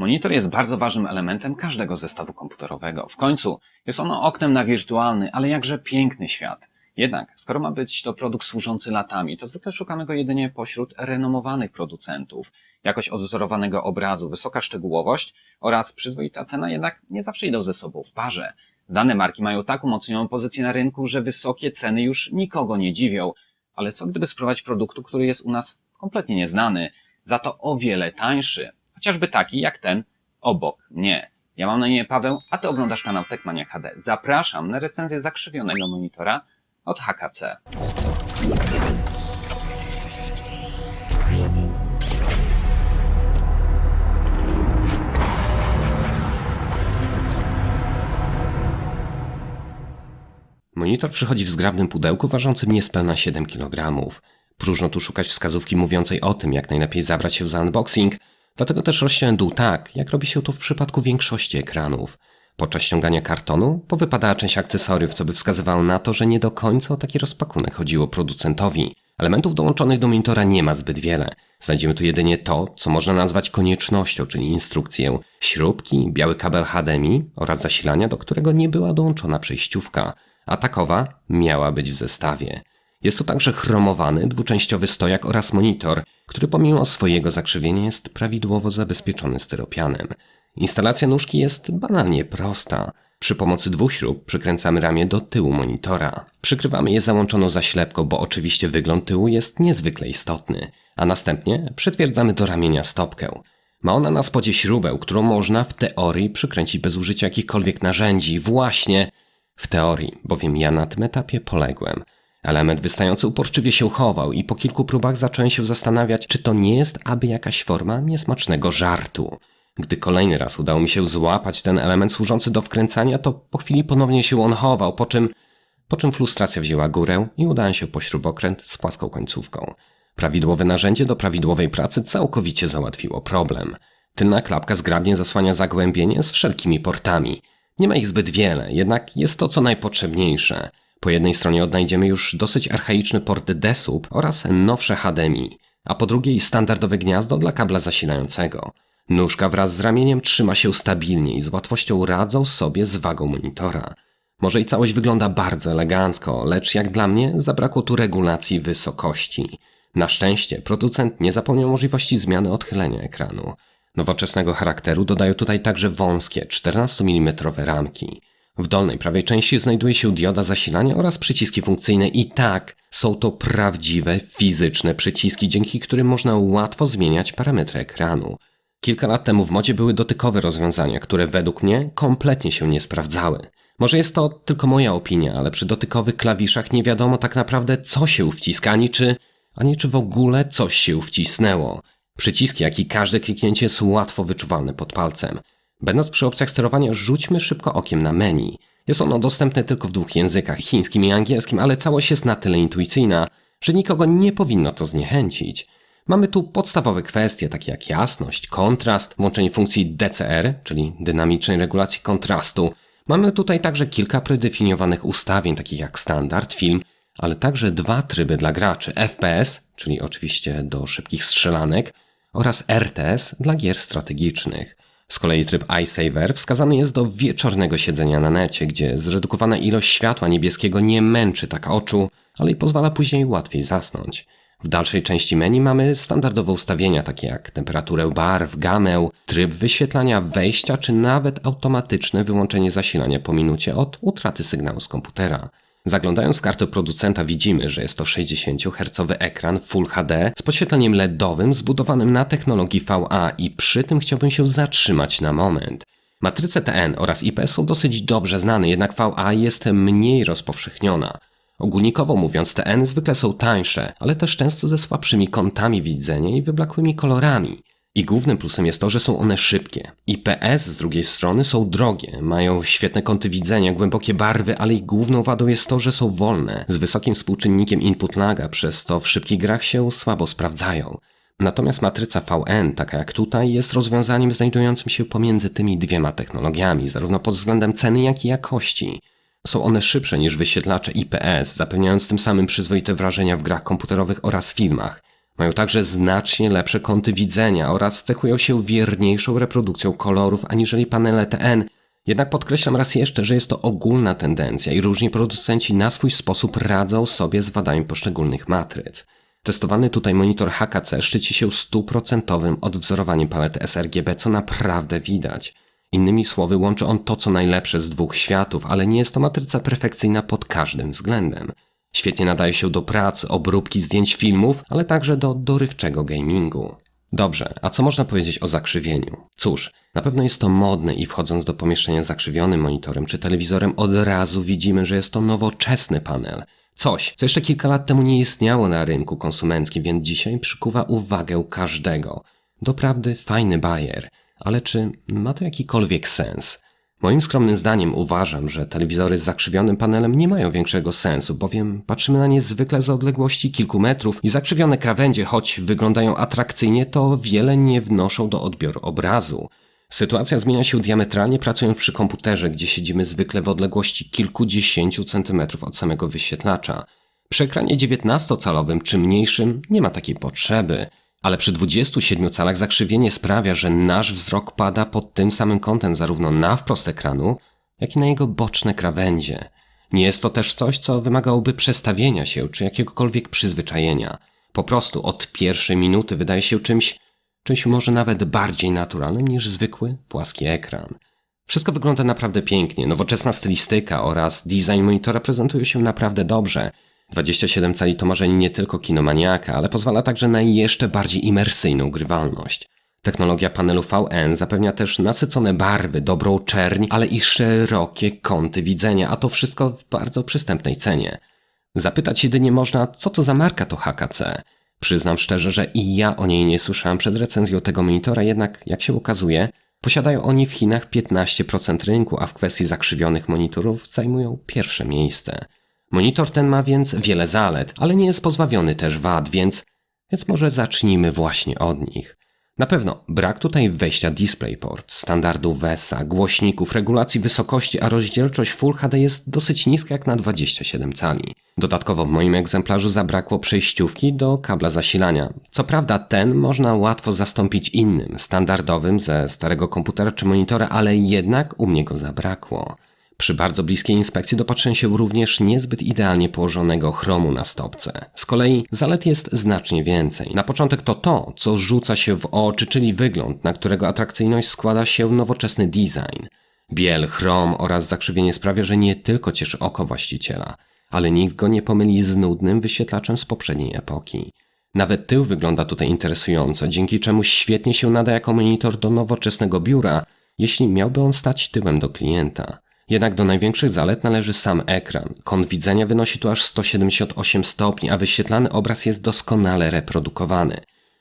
Monitor jest bardzo ważnym elementem każdego zestawu komputerowego. W końcu jest ono oknem na wirtualny, ale jakże piękny świat. Jednak, skoro ma być to produkt służący latami, to zwykle szukamy go jedynie pośród renomowanych producentów. Jakość odwzorowanego obrazu, wysoka szczegółowość oraz przyzwoita cena jednak nie zawsze idą ze sobą w parze. Zdane marki mają tak umocnioną pozycję na rynku, że wysokie ceny już nikogo nie dziwią. Ale co gdyby spróbować produktu, który jest u nas kompletnie nieznany, za to o wiele tańszy? Chociażby taki jak ten obok mnie. Ja mam na imię Paweł, a ty oglądasz kanał Techmania HD. Zapraszam na recenzję zakrzywionego monitora od HKC. Monitor przychodzi w zgrabnym pudełku ważącym niespełna 7 kg. Próżno tu szukać wskazówki mówiącej o tym, jak najlepiej zabrać się za unboxing, dlatego też rozciąłem dół tak, jak robi się to w przypadku większości ekranów. Podczas ściągania kartonu powypadała część akcesoriów, co by wskazywało na to, że nie do końca o taki rozpakunek chodziło producentowi. Elementów dołączonych do monitora nie ma zbyt wiele. Znajdziemy tu jedynie to, co można nazwać koniecznością, czyli instrukcję, śrubki, biały kabel HDMI oraz zasilania, do którego nie była dołączona przejściówka, a takowa miała być w zestawie. Jest tu także chromowany dwuczęściowy stojak oraz monitor, który pomimo swojego zakrzywienia jest prawidłowo zabezpieczony styropianem. Instalacja nóżki jest banalnie prosta. Przy pomocy dwóch śrub przykręcamy ramię do tyłu monitora. Przykrywamy je załączoną zaślepką, bo oczywiście wygląd tyłu jest niezwykle istotny, a następnie przytwierdzamy do ramienia stopkę. Ma ona na spodzie śrubę, którą można w teorii przykręcić bez użycia jakichkolwiek narzędzi. Właśnie w teorii, bowiem ja na tym etapie poległem. Element wystający uporczywie się chował i po kilku próbach zacząłem się zastanawiać, czy to nie jest aby jakaś forma niesmacznego żartu. Gdy kolejny raz udało mi się złapać ten element służący do wkręcania, to po chwili ponownie się on chował, po czym, po czym frustracja wzięła górę i udałem się po śrubokręt z płaską końcówką. Prawidłowe narzędzie do prawidłowej pracy całkowicie załatwiło problem. Tylna klapka zgrabnie zasłania zagłębienie z wszelkimi portami. Nie ma ich zbyt wiele, jednak jest to co najpotrzebniejsze. Po jednej stronie odnajdziemy już dosyć archaiczny port DSUB oraz nowsze HDMI, a po drugiej standardowe gniazdo dla kabla zasilającego. Nóżka wraz z ramieniem trzyma się stabilnie i z łatwością radzą sobie z wagą monitora. Może i całość wygląda bardzo elegancko, lecz jak dla mnie zabrakło tu regulacji wysokości. Na szczęście producent nie zapomniał możliwości zmiany odchylenia ekranu. Nowoczesnego charakteru dodają tutaj także wąskie 14 mm ramki. W dolnej prawej części znajduje się dioda zasilania oraz przyciski funkcyjne i tak, są to prawdziwe fizyczne przyciski, dzięki którym można łatwo zmieniać parametry ekranu. Kilka lat temu w modzie były dotykowe rozwiązania, które według mnie kompletnie się nie sprawdzały. Może jest to tylko moja opinia, ale przy dotykowych klawiszach nie wiadomo tak naprawdę co się wciska, ani czy, ani czy w ogóle coś się wcisnęło. Przyciski, jak i każde kliknięcie jest łatwo wyczuwalne pod palcem. Będąc przy opcjach sterowania, rzućmy szybko okiem na menu. Jest ono dostępne tylko w dwóch językach, chińskim i angielskim, ale całość jest na tyle intuicyjna, że nikogo nie powinno to zniechęcić. Mamy tu podstawowe kwestie, takie jak jasność, kontrast, włączenie funkcji DCR, czyli dynamicznej regulacji kontrastu. Mamy tutaj także kilka predefiniowanych ustawień, takich jak standard, film, ale także dwa tryby dla graczy: FPS, czyli oczywiście do szybkich strzelanek, oraz RTS dla gier strategicznych. Z kolei tryb iSaver wskazany jest do wieczornego siedzenia na necie, gdzie zredukowana ilość światła niebieskiego nie męczy tak oczu, ale i pozwala później łatwiej zasnąć. W dalszej części menu mamy standardowe ustawienia takie jak temperaturę barw, gamę, tryb wyświetlania wejścia czy nawet automatyczne wyłączenie zasilania po minucie od utraty sygnału z komputera. Zaglądając w kartę producenta widzimy, że jest to 60 Hz ekran Full HD z podświetleniem LEDowym zbudowanym na technologii VA i przy tym chciałbym się zatrzymać na moment. Matryce TN oraz IPS są dosyć dobrze znane, jednak VA jest mniej rozpowszechniona. Ogólnikowo mówiąc, TN zwykle są tańsze, ale też często ze słabszymi kątami widzenia i wyblakłymi kolorami. I głównym plusem jest to, że są one szybkie. IPS z drugiej strony są drogie, mają świetne kąty widzenia, głębokie barwy, ale ich główną wadą jest to, że są wolne, z wysokim współczynnikiem input laga, przez to w szybkich grach się słabo sprawdzają. Natomiast matryca VN, taka jak tutaj, jest rozwiązaniem znajdującym się pomiędzy tymi dwiema technologiami, zarówno pod względem ceny, jak i jakości. Są one szybsze niż wyświetlacze IPS, zapewniając tym samym przyzwoite wrażenia w grach komputerowych oraz filmach. Mają także znacznie lepsze kąty widzenia oraz cechują się wierniejszą reprodukcją kolorów aniżeli panele TN. Jednak podkreślam raz jeszcze, że jest to ogólna tendencja i różni producenci na swój sposób radzą sobie z wadami poszczególnych matryc. Testowany tutaj monitor HKC szczyci się stuprocentowym odwzorowaniem palety sRGB, co naprawdę widać. Innymi słowy, łączy on to, co najlepsze z dwóch światów, ale nie jest to matryca perfekcyjna pod każdym względem. Świetnie nadaje się do pracy, obróbki zdjęć filmów, ale także do dorywczego gamingu. Dobrze, a co można powiedzieć o zakrzywieniu? Cóż, na pewno jest to modne i wchodząc do pomieszczenia zakrzywionym monitorem czy telewizorem od razu widzimy, że jest to nowoczesny panel. Coś, co jeszcze kilka lat temu nie istniało na rynku konsumenckim, więc dzisiaj przykuwa uwagę każdego. Doprawdy fajny bajer, ale czy ma to jakikolwiek sens? Moim skromnym zdaniem uważam, że telewizory z zakrzywionym panelem nie mają większego sensu, bowiem patrzymy na nie zwykle z odległości kilku metrów i zakrzywione krawędzie, choć wyglądają atrakcyjnie, to wiele nie wnoszą do odbioru obrazu. Sytuacja zmienia się diametralnie pracując przy komputerze, gdzie siedzimy zwykle w odległości kilkudziesięciu centymetrów od samego wyświetlacza. Przy ekranie 19-calowym czy mniejszym nie ma takiej potrzeby, ale przy 27 calach zakrzywienie sprawia, że nasz wzrok pada pod tym samym kątem zarówno na wprost ekranu, jak i na jego boczne krawędzie. Nie jest to też coś, co wymagałoby przestawienia się czy jakiegokolwiek przyzwyczajenia. Po prostu od pierwszej minuty wydaje się czymś, czymś może nawet bardziej naturalnym niż zwykły, płaski ekran. Wszystko wygląda naprawdę pięknie, nowoczesna stylistyka oraz design monitora prezentują się naprawdę dobrze. 27 cali to marzenie nie tylko kinomaniaka, ale pozwala także na jeszcze bardziej imersyjną grywalność. Technologia panelu VN zapewnia też nasycone barwy, dobrą czerń, ale i szerokie kąty widzenia, a to wszystko w bardzo przystępnej cenie. Zapytać jedynie można, co to za marka to HKC. Przyznam szczerze, że i ja o niej nie słyszałem przed recenzją tego monitora, jednak jak się okazuje, posiadają oni w Chinach 15% rynku, a w kwestii zakrzywionych monitorów zajmują pierwsze miejsce. Monitor ten ma więc wiele zalet, ale nie jest pozbawiony też wad, więc, więc może zacznijmy właśnie od nich. Na pewno brak tutaj wejścia DisplayPort, standardu VESA, głośników, regulacji wysokości, a rozdzielczość Full HD jest dosyć niska jak na 27 cali. Dodatkowo w moim egzemplarzu zabrakło przejściówki do kabla zasilania. Co prawda ten można łatwo zastąpić innym, standardowym ze starego komputera czy monitora, ale jednak u mnie go zabrakło. Przy bardzo bliskiej inspekcji dopatrzę się również niezbyt idealnie położonego chromu na stopce. Z kolei zalet jest znacznie więcej. Na początek to to, co rzuca się w oczy, czyli wygląd, na którego atrakcyjność składa się nowoczesny design. Biel, chrom oraz zakrzywienie sprawia, że nie tylko cieszy oko właściciela, ale nikt go nie pomyli z nudnym wyświetlaczem z poprzedniej epoki. Nawet tył wygląda tutaj interesująco, dzięki czemu świetnie się nada jako monitor do nowoczesnego biura, jeśli miałby on stać tyłem do klienta. Jednak do największych zalet należy sam ekran. Kąt widzenia wynosi tu aż 178 stopni, a wyświetlany obraz jest doskonale reprodukowany.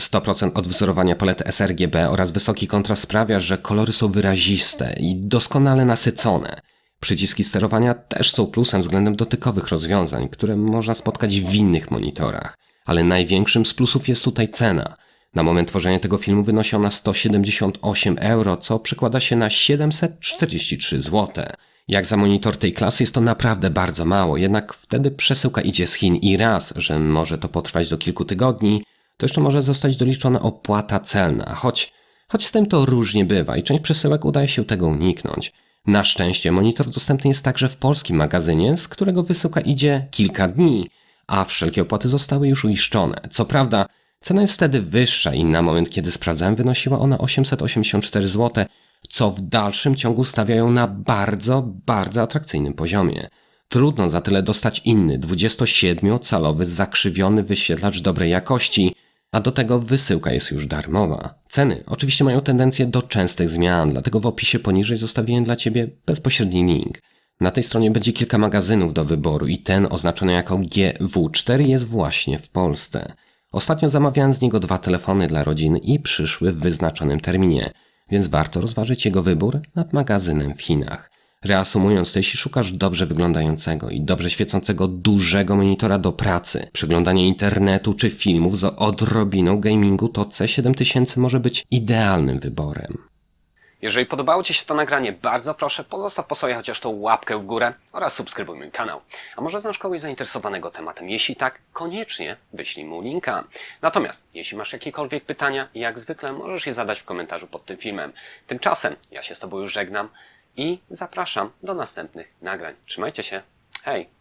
100% odwzorowania palety sRGB oraz wysoki kontrast sprawia, że kolory są wyraziste i doskonale nasycone. Przyciski sterowania też są plusem względem dotykowych rozwiązań, które można spotkać w innych monitorach. Ale największym z plusów jest tutaj cena. Na moment tworzenia tego filmu wynosi ona 178 euro, co przekłada się na 743 zł. Jak za monitor tej klasy jest to naprawdę bardzo mało, jednak wtedy przesyłka idzie z Chin i raz, że może to potrwać do kilku tygodni, to jeszcze może zostać doliczona opłata celna, choć, choć z tym to różnie bywa i część przesyłek udaje się tego uniknąć. Na szczęście monitor dostępny jest także w polskim magazynie, z którego wysyłka idzie kilka dni, a wszelkie opłaty zostały już uiszczone. Co prawda, cena jest wtedy wyższa i na moment, kiedy sprawdzałem, wynosiła ona 884 zł, co w dalszym ciągu stawia ją na bardzo, bardzo atrakcyjnym poziomie. Trudno za tyle dostać inny 27-calowy zakrzywiony wyświetlacz dobrej jakości, a do tego wysyłka jest już darmowa. Ceny oczywiście mają tendencję do częstych zmian, dlatego w opisie poniżej zostawiłem dla Ciebie bezpośredni link. Na tej stronie będzie kilka magazynów do wyboru i ten oznaczony jako GW4 jest właśnie w Polsce. Ostatnio zamawiałem z niego dwa telefony dla rodziny i przyszły w wyznaczonym terminie, więc warto rozważyć jego wybór nad magazynem w Chinach. Reasumując, to jeśli szukasz dobrze wyglądającego i dobrze świecącego dużego monitora do pracy, przeglądania internetu czy filmów z odrobiną gamingu, to C7000 może być idealnym wyborem. Jeżeli podobało Ci się to nagranie, bardzo proszę pozostaw po sobie chociaż tą łapkę w górę oraz subskrybuj mój kanał. A może znasz kogoś zainteresowanego tematem? Jeśli tak, koniecznie wyślij mu linka. Natomiast, jeśli masz jakiekolwiek pytania, jak zwykle możesz je zadać w komentarzu pod tym filmem. Tymczasem ja się z Tobą już żegnam i zapraszam do następnych nagrań. Trzymajcie się. Hej!